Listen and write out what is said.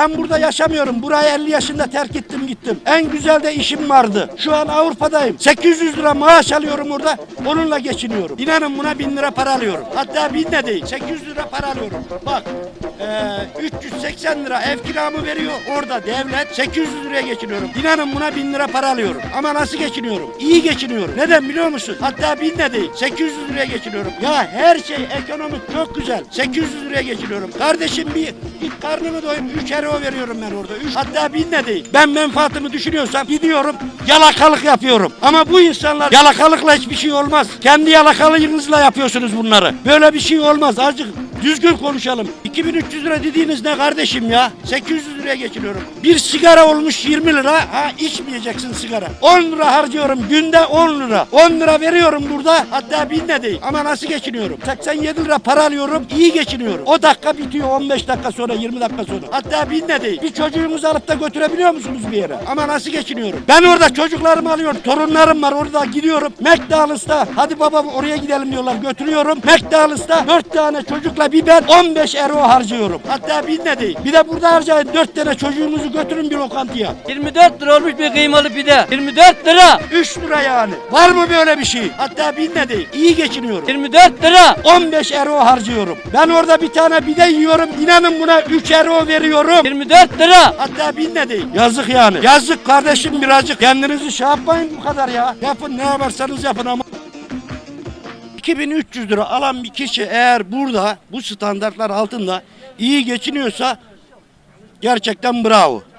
Ben burada yaşamıyorum. Burayı 50 yaşında terk ettim gittim. En güzel de işim vardı. Şu an Avrupa'dayım. 800 lira maaş alıyorum orada. Onunla geçiniyorum. İnanın buna 1000 lira para alıyorum. Hatta 1000 de değil. 800 lira para alıyorum. Bak eee 380 lira ev kiramı veriyor orada devlet. 800 liraya geçiniyorum. İnanın buna 1000 lira para alıyorum. Ama nasıl geçiniyorum? İyi geçiniyorum. Neden biliyor musun? Hatta 1000 de değil. 800 liraya geçiniyorum. Ya her şey ekonomik çok güzel. 800 liraya geçiniyorum. Kardeşim bir git karnını doyur. 3 euro veriyorum ben orada. Üç, hatta 1000 de değil. Ben menfaatimi düşünüyorsam gidiyorum yalakalık yapıyorum. Ama bu insanlar yalakalıkla hiçbir şey olmaz. Kendi yalakalığınızla yapıyorsunuz bunları. Böyle bir şey olmaz. Azıcık düzgün konuşalım. 2300 lira dediğiniz ne kardeşim ya? 800 liraya geçiniyorum. Bir sigara olmuş 20 lira. Ha içmeyeceksin sigara. 10 lira harcıyorum. Günde 10 lira. 10 lira veriyorum burada. Hatta 1000 de değil. Ama nasıl geçiniyorum? 87 lira para alıyorum. iyi geçiniyorum. O dakika bitiyor 15 dakika sonra 20 dakika sonra. Hatta 1000 de değil. Bir çocuğunuzu alıp da götürebiliyor musunuz bir yere? Ama nasıl geçiniyorum? Ben orada çocuklarımı alıyorum. Torunlarım var orada gidiyorum. McDonald's'ta hadi baba oraya gidelim diyorlar. Götürüyorum. McDonald's'ta 4 tane çocukla bir ben 15 euro harcıyorum. Hatta 1000 de değil. Bir de burada harcayın 4 tane çocuğunuzu götürün bir lokantaya. 24 lira olmuş bir kıymalı pide. 24 lira. 3 lira yani. Var mı böyle bir şey? Hatta 1000 de değil. İyi geçiniyorum. 24 lira. 15 euro harcıyorum. Ben orada bir tane pide yiyorum. İnanın buna 3 euro veriyorum. 24 lira. Hatta bin de değil. Yazık yani. Yazık kardeşim birazcık. Kendinizi şey yapmayın bu kadar ya. Yapın ne yaparsanız yapın ama. 2300 lira alan bir kişi eğer burada bu standartlar altında iyi geçiniyorsa gerçekten bravo.